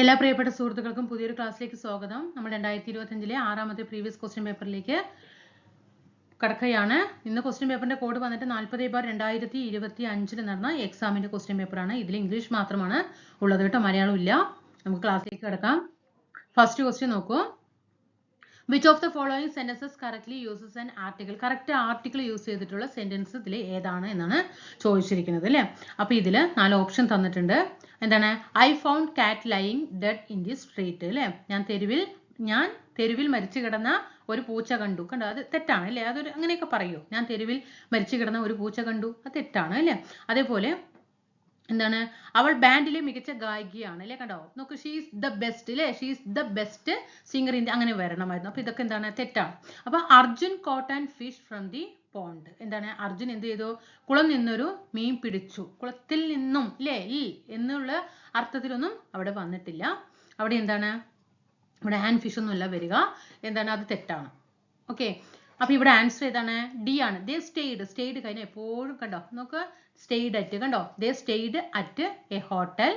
എല്ലാ പ്രിയപ്പെട്ട സുഹൃത്തുക്കൾക്കും പുതിയൊരു ക്ലാസ്സിലേക്ക് സ്വാഗതം. നമ്മൾ രണ്ടായിരത്തി ഇരുപത്തഞ്ചിലെ ആറാമത്തെ പ്രീവിയസ് ക്വസ്റ്റ്യൻ പേപ്പറിലേക്ക് കടക്കുകയാണ്. ഇന്ന് ക്വസ്റ്റ്യൻ പേപ്പറിന്റെ കോഡ് വന്നിട്ട് നാൽപ്പത് ബാർ രണ്ടായിരത്തി ഇരുപത്തി അഞ്ചിൽ നടന്ന എക്സാമിന്റെ ക്വസ്റ്റ്യൻ പേപ്പറാണ് ഇതിൽ ഇംഗ്ലീഷ് മാത്രമാണ് ഉള്ളത് കേട്ടോ മലയാളം ഇല്ല. നമുക്ക് ക്ലാസ്സിലേക്ക് കിടക്കാം. ഫസ്റ്റ് ക്വസ്റ്റ്യൻ നോക്കൂ. Which of the following sentences correctly uses an article correct article use ചെയ്തിട്ടുള്ള സെന്റൻസ് ഇതിൽ ഏതാണ് എന്നാണ് ചോദിച്ചിരിക്കുന്നത് അല്ലേ? അപ്പോൾ ഇതിൽ നാല് ഓപ്ഷൻ തന്നിട്ടുണ്ട്. എന്താണ്? I found cat lying dead in the street അല്ലേ? ഞാൻ തെരുവിൽ ഞാൻ തെരുവിൽ മരിച്ചു കിടന്ന ഒരു പൂച്ച കണ്ടു. കണ്ടോ? അത് തെറ്റാണ് അല്ലേ? അതൊരു അങ്ങനെയൊക്കെ പറയൂ? ഞാൻ തെരുവിൽ മരിച്ചു കിടന്ന ഒരു പൂച്ച കണ്ടു. അത് തെറ്റാണ് അല്ലേ? അതേപോലെ എന്താണ്? അവൾ ബാൻഡിലെ മികച്ച ഗായികയാണ് അല്ലേ കണ്ടോ? നോക്ക് ഷീസ് ദ ബെസ്റ്റ് അല്ലേ she's the best singer India അങ്ങനെ വരണമായിരുന്നു. അപ്പൊ ഇതൊക്കെ എന്താണ്? തെറ്റാണ്. അപ്പൊ Arjun caught and fish from the pond എന്താണ്? അർജുൻ എന്ത് ചെയ്തു? കുളം നിന്നൊരു മീൻ പിടിച്ചു. കുളത്തിൽ നിന്നും അല്ലേ ഈ എന്നുള്ള അർത്ഥത്തിലൊന്നും അവിടെ വന്നിട്ടില്ല. അവിടെ എന്താണ്? ഇവിടെ ഹാൻഡ് ഫിഷ് ഒന്നുമല്ല വരിക. എന്താണ്? അത് തെറ്റാണ്. ഓക്കെ അപ്പൊ ഇവിടെ ആൻസർ ഏതാണ്? ഡി ആണ്. ദേ സ്റ്റേഡ് സ്റ്റേഡ് കഴിഞ്ഞ എപ്പോഴും കണ്ടോ? നോക്ക്. സ്റ്റേഡ് അറ്റ് കണ്ടോ? They stayed at a hotel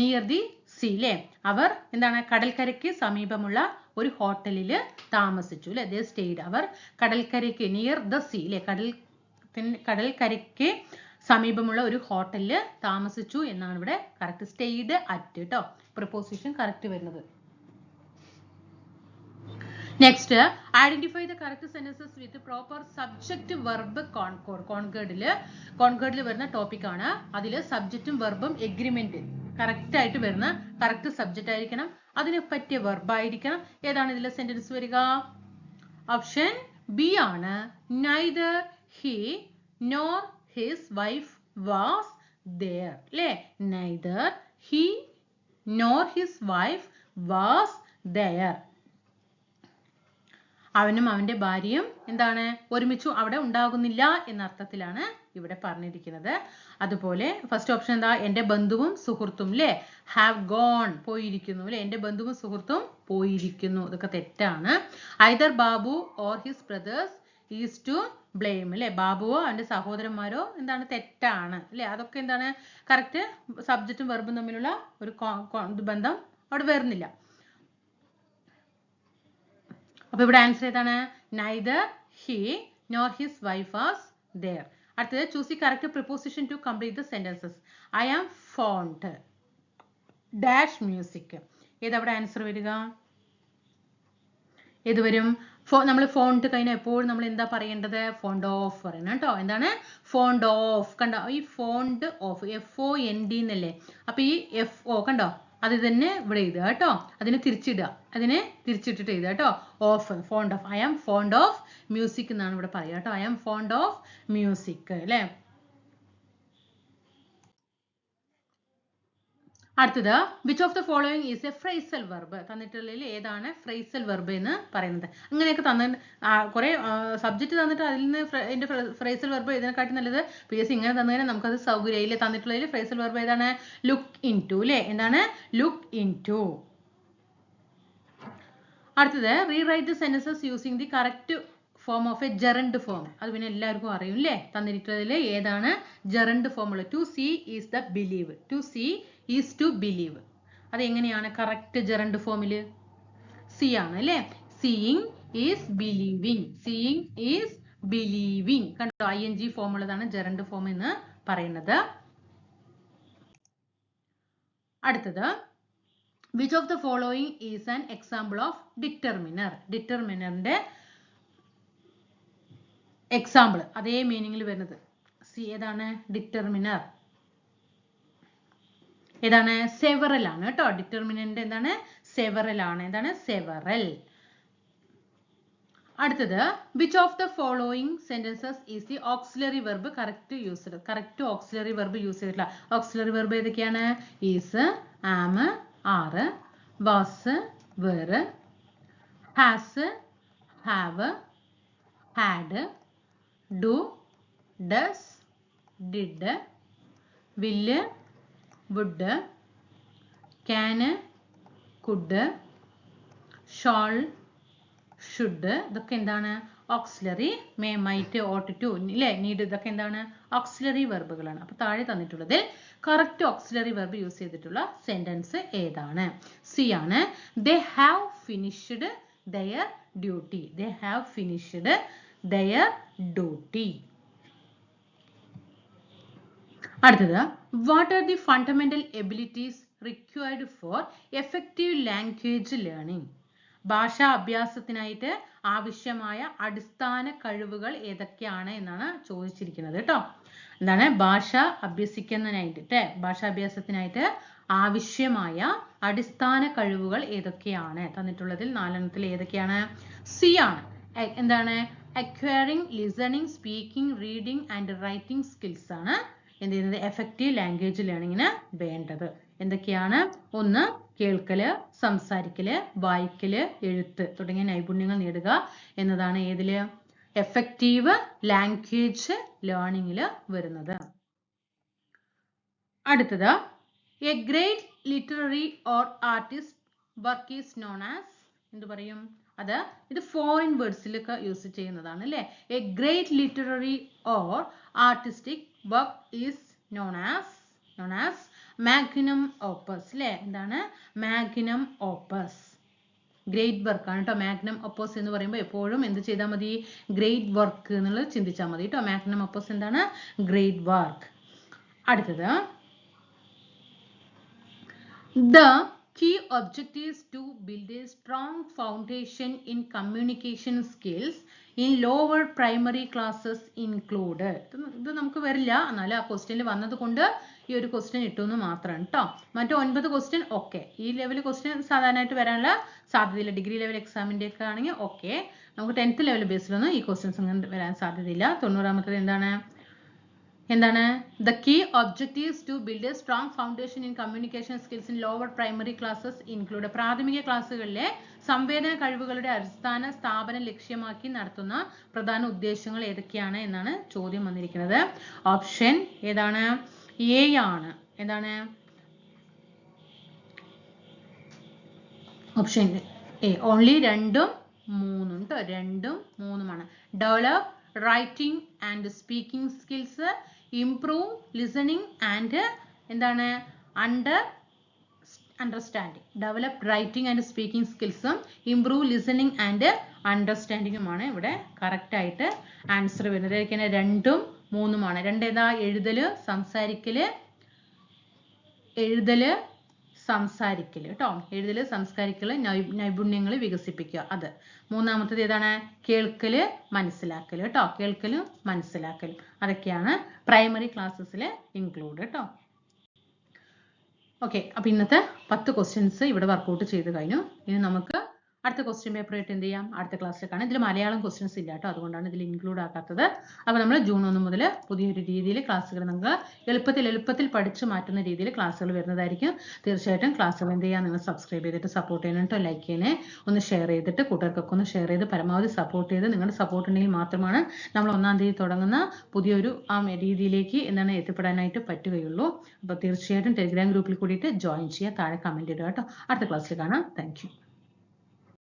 near the sea അല്ലേ അവർ എന്താണ്? കടൽക്കരയ്ക്ക് സമീപമുള്ള ഒരു ഹോട്ടലിൽ താമസിച്ചു അല്ലെ ദേ സ്റ്റേഡ് അവർ കടൽക്കരയ്ക്ക് നിയർ ദ സി അല്ലെ കടൽ കടൽക്കരയ്ക്ക് സമീപമുള്ള ഒരു ഹോട്ടലിൽ താമസിച്ചു എന്നാണ് ഇവിടെ കറക്റ്റ് സ്റ്റേഡ് അറ്റ് കേട്ടോ പ്രപ്പോസിഷൻ കറക്റ്റ് വരുന്നത്. Next identify the correct sentences with proper subject verb concord കോൺകേർഡിൽ കോൺകേർഡിൽ വരുന്ന ടോപ്പിക് ആണ്. അതിൽ സബ്ജക്റ്റും വെർബും എഗ്രിമെന്റ് കറക്റ്റ് ആയിട്ട് വരുന്ന കറക്റ്റ് സബ്ജക്റ്റ് ആയിരിക്കണം. അതിന് പറ്റിയ വെർബായിരിക്കണം ഏതാണ് ഇതിലെ സെന്റൻസ് വരിക? ഓപ്ഷൻ ബി ആണ്. Neither he nor his wife was there. അല്ലേ neither he nor his wife was there. അവനും അവന്റെ ഭാര്യയും എന്താണ്? ഒരുമിച്ചു അവിടെ ഉണ്ടാകുന്നില്ല എന്ന അർത്ഥത്തിലാണ് ഇവിടെ പറഞ്ഞിരിക്കുന്നത്. അതുപോലെ ഫസ്റ്റ് ഓപ്ഷൻ എന്താ? എന്റെ ബന്ധുവും സുഹൃത്തും അല്ലേ ഹാവ് ഗോൺ പോയിരിക്കുന്നു അല്ലെ എന്റെ ബന്ധുവും സുഹൃത്തും പോയിരിക്കുന്നു. ഇതൊക്കെ തെറ്റാണ്. Either Babu or his brothers is to blame അല്ലെ ബാബുവോ അവന്റെ സഹോദരന്മാരോ എന്താണ്? തെറ്റാണ് അല്ലെ അതൊക്കെ എന്താണ്? കറക്റ്റ് സബ്ജക്റ്റും വെർബും തമ്മിലുള്ള ഒരു ബന്ധം അവിടെ വരുന്നില്ല. അപ്പൊ ഇവിടെ ആൻസർ ഏതാണ്? Neither he nor his wife was there അടുത്തത് choose the correct preposition to complete the sentences I am fond dash music ഏതവിടെ answer വരിക? ഏത് വരും? ഫോ നമ്മൾ ഫോണ്ട് കഴിഞ്ഞാൽ എപ്പോഴും നമ്മൾ എന്താ പറയേണ്ടത്? ഫോണ്ട് ഓഫ് പറയണം കേട്ടോ. എന്താണ്? ഫോണ്ട് ഓഫ് കണ്ടോ? ഈ fond of F O N D എന്നല്ലേ അപ്പൊ ഈ എഫ് ഒ കണ്ടോ? അത് തന്നെ ഇവിടെ എഴുതുക കേട്ടോ. അതിനെ തിരിച്ചിടുക. അതിനെ തിരിച്ചിട്ടിട്ട് എഴുതുക കേട്ടോ. Of fond of I am fond of music എന്നാണ് ഇവിടെ പറയുക കേട്ടോ. I am fond of music അല്ലേ? അടുത്തത് which of the following is a phrasal verb തന്നിട്ടുള്ളതിൽ ഏതാണ് ഫ്രൈസൽ വെർബ് എന്ന് പറയുന്നത്. അങ്ങനെയൊക്കെ തന്ന കുറെ സബ്ജക്റ്റ് തന്നിട്ട് അതിൽ നിന്ന് അതിന്റെ ഫ്രൈസൽ വെർബ് ഇതിനെക്കാട്ടി നല്ലത്. പി എസ് ഇങ്ങനെ തന്നു കഴിഞ്ഞാൽ നമുക്കത് സൗകര്യമില്ല തന്നിട്ടുള്ളതിൽ ഫ്രൈസൽ വെർബ് ഏതാണ്? ലുക്ക് ഇൻ ടു അല്ലേ എന്താണ്? ലുക്ക് ഇൻ ടു അടുത്തത് rewrite the sentences using the correct form of a gerund form അത് പിന്നെ എല്ലാവർക്കും അറിയും അല്ലേ തന്നിട്ടുള്ളതിൽ ഏതാണ്? ജെറണ്ട് ഫോം ഉള്ളത് to see is the believe to see is to believe അത് എങ്ങനെയാണ് കറക്റ്റ് ജെറണ്ട് ഫോമിൽ സി ആണ് അല്ലേ? Seeing is believing seeing is believing കണ്ടോ? ഐ എൻ ജി ഫോം ഉള്ളതാണ് ജെറണ്ട് ഫോം എന്ന് പറയുന്നത്. അടുത്തത്. Which of the following is an example of determiner ഡിറ്റർമിനറിന്റെ example അതേ മീനിങ്ങിൽ വരുന്നത്. സി ഏതാണ്? ഡിറ്റർമിനർ ഏതാണ്? സെവറൽ ആണ് കേട്ടോ. ഡിറ്റർമിനന്റ് എന്താണ്? സെവറൽ ആണ്. എന്താണ്? സെവറൽ അടുത്തത് which of the following sentences is the auxiliary verb correct used correct auxiliary verb use ചെയ്തിട്ടില്ല ഓക്സിലറി വെർബ് ഏതൊക്കെയാണ്? Is am are was were has have had do does did will would can could shall should ഇതൊക്കെ എന്താണ്? Auxiliary may might ought to ഇല്ലേ need ഇതൊക്കെ എന്താണ്? Auxiliary വെർബുകളാണ് അപ്പൊ താഴെ തന്നിട്ടുള്ളതിൽ കറക്റ്റ് ഓക്സിലറി വെർബ് യൂസ് ചെയ്തിട്ടുള്ള സെന്റൻസ് ഏതാണ്? സി ആണ്. They have finished their duty they have finished their duty അടുത്തത് what are the fundamental abilities required for effective language learning? ഭാഷാ അഭ്യാസത്തിനായിട്ട് ആവശ്യമായ അടിസ്ഥാന കഴിവുകൾ ഏതൊക്കെയാണ് എന്നാണ് ചോദിച്ചിരിക്കുന്നത് കേട്ടോ എന്താണ്? ഭാഷ അഭ്യസിക്കുന്നതിനായിട്ട് ല്ലേ? ഭാഷാഭ്യാസത്തിനായിട്ട് ആവശ്യമായ അടിസ്ഥാന കഴിവുകൾ ഏതൊക്കെയാണ്? തന്നിട്ടുള്ളതിൽ നാലെണ്ണത്തിൽ ഏതൊക്കെയാണ്? സി ആണ്. എന്താണ്? Acquiring listening speaking reading and writing skills ആണ്. എന്ത് ചെയ്യുന്നത് എഫക്റ്റീവ് ലാംഗ്വേജ് ലേണിങ്ങിന് വേണ്ടത്. എന്തൊക്കെയാണ്? ഒന്ന് കേൾക്കൽ സംസാരിക്കൽ വായിക്കൽ എഴുത്ത് തുടങ്ങിയ നൈപുണ്യങ്ങൾ നേടുക എന്നതാണ് ഏതിൽ? എഫക്റ്റീവ് ലാംഗ്വേജ് ലേണിങ്ങിൽ വരുന്നത്. അടുത്തത് a great literary or artist work is known as എന്ത് പറയും? അത് ഇത് ഫോറിൻ വേർഡ്സിലൊക്കെ യൂസ് ചെയ്യുന്നതാണ് അല്ലേ? A great literary or artistic work is known as known as magnum opus അല്ലേ എന്താണ്? മാഗ്നം ഓപ്പസ് ഗ്രേറ്റ് വർക്ക് ആണ് കേട്ടോ മാഗ്നം ഒപ്പോസ് എന്ന് പറയുമ്പോൾ എപ്പോഴും എന്ത് ചെയ്താൽ മതി? ഗ്രേറ്റ് വർക്ക് എന്നുള്ളത് ചിന്തിച്ചാൽ മതി കേട്ടോ മാഗ്നം ഒപ്പോസ് എന്താണ്? ഗ്രേറ്റ് വർക്ക് അടുത്തത്. The key objectives to build a strong foundation in communication communication skills lower primary classes include ഇത് നമുക്ക് വരില്ല. എന്നാലും ആ ക്വസ്റ്റ്യനിൽ വന്നത് കൊണ്ട് ഈ ഒരു ക്വസ്റ്റ്യൻ ഇട്ടു എന്ന് മാത്രമാണ് കേട്ടോ മറ്റു ഒൻപത് ക്വസ്റ്റ്യൻ ഓക്കെ ഈ ലെവൽ ക്വസ്റ്റ്യൻ സാധാരണയായിട്ട് വരാനുള്ള സാധ്യതയില്ല. ഡിഗ്രി ലെവൽ എക്സാമിന്റെ ഒക്കെ ആണെങ്കിൽ ഓക്കെ നമുക്ക് ടെൻത്ത് ലെവൽ ബേസിലൊന്നും ഈ ക്വസ്റ്റ്യൻസ് അങ്ങനെ വരാൻ സാധ്യതയില്ല. തൊണ്ണൂറാമത്തത് എന്താണ്? എന്താണ്? The key objectives to build a strong foundation in communication skills in lower primary classes include പ്രാഥമിക ക്ലാസ്സുകളിലെ സംവേദന കഴിവുകളുടെ അടിസ്ഥാന സ്ഥാപനം ലക്ഷ്യമാക്കി നടത്തുന്ന പ്രധാന ഉദ്ദേശങ്ങൾ ഏതൊക്കെയാണ് എന്നാണ് ചോദ്യം വന്നിരിക്കുന്നത്. ഓപ്ഷൻ ഏതാണ്? എ ആണ്. എന്താണ്? ഓപ്ഷൻ എ ഓൺലി രണ്ടും മൂന്നും കേട്ടോ രണ്ടും മൂന്നുമാണ്. Develop writing and speaking skills improve listening and എന്താണ് under understanding develop writing and speaking സ്കിൽസും ഇംപ്രൂവ് ലിസണിങ് ആൻഡ് അണ്ടർസ്റ്റാൻഡിങ്ങുമാണ് ഇവിടെ കറക്റ്റായിട്ട് ആൻസർ വരുന്നത്. ഇതൊക്കെയാണ് രണ്ടും മൂന്നുമാണ്. രണ്ട് ഏതാ? എഴുതൽ സംസാരിക്കൽ എഴുതൽ സംസാരിക്കൽ കേട്ടോ. എഴുതൽ സംസ്കാരിക്കൽ നൈപുണ്യങ്ങൾ വികസിപ്പിക്കുക. അത്. മൂന്നാമത്തത് ഏതാണ്? കേൾക്കൽ മനസ്സിലാക്കൽ കേട്ടോ. കേൾക്കലും മനസ്സിലാക്കൽ അതൊക്കെയാണ് പ്രൈമറി ക്ലാസ്സസിൽ ഇൻക്ലൂഡ് കേട്ടോ. ഓക്കെ അപ്പൊ ഇന്നത്തെ പത്ത് ക്വസ്റ്റ്യൻസ് ഇവിടെ വർക്കൗട്ട് ചെയ്ത് കഴിഞ്ഞു. ഇനി നമുക്ക് അടുത്ത ക്വസ്റ്റ്യൻ പേപ്പർ ആയിട്ട് എന്ത് ചെയ്യാം? അടുത്ത ക്ലാസ്സിൽ കാണാം ഇതിൽ മലയാളം ക്വസ്റ്റ്യൻസ് ഇല്ല കേട്ടോ. അതുകൊണ്ടാണ് ഇതിൽ ഇൻക്ലൂഡ് ആക്കാത്തത്. അപ്പോൾ നമ്മൾ ജൂൺ ഒന്ന് മുതൽ പുതിയൊരു രീതിയിൽ ക്ലാസ്സുകൾ നമുക്ക് എളുപ്പത്തിൽ എളുപ്പത്തിൽ പഠിച്ചു മാറ്റുന്ന രീതിയിൽ ക്ലാസ്സുകൾ വരുന്നതായിരിക്കും. തീർച്ചയായിട്ടും ക്ലാസ്സുകൾ എന്ത് ചെയ്യാം? നിങ്ങൾ സബ്സ്ക്രൈബ് ചെയ്തിട്ട് സപ്പോർട്ട് ചെയ്യണം ലൈക്ക് ചെയ്യണേ. ഒന്ന് ഷെയർ ചെയ്തിട്ട് കൂട്ടുകാർക്കൊക്കെ ഒന്ന് ഷെയർ ചെയ്ത് പരമാവധി സപ്പോർട്ട് ചെയ്ത് നിങ്ങളുടെ സപ്പോർട്ട് ഉണ്ടെങ്കിൽ മാത്രമാണ് നമ്മൾ ഒന്നാം തീയതി തുടങ്ങുന്ന പുതിയൊരു ആ രീതിയിലേക്ക് എന്താണ് എത്തിപ്പെടാനായിട്ട് പറ്റുകയുള്ളൂ. അപ്പോൾ തീർച്ചയായിട്ടും ടെലിഗ്രാം ഗ്രൂപ്പിൽ കൂടിയിട്ട് ജോയിൻ ചെയ്യുക. താഴെ കമന്റ് ഇടുക കേട്ടോ. അടുത്ത ക്ലാസ്സിൽ കാണാം. താങ്ക്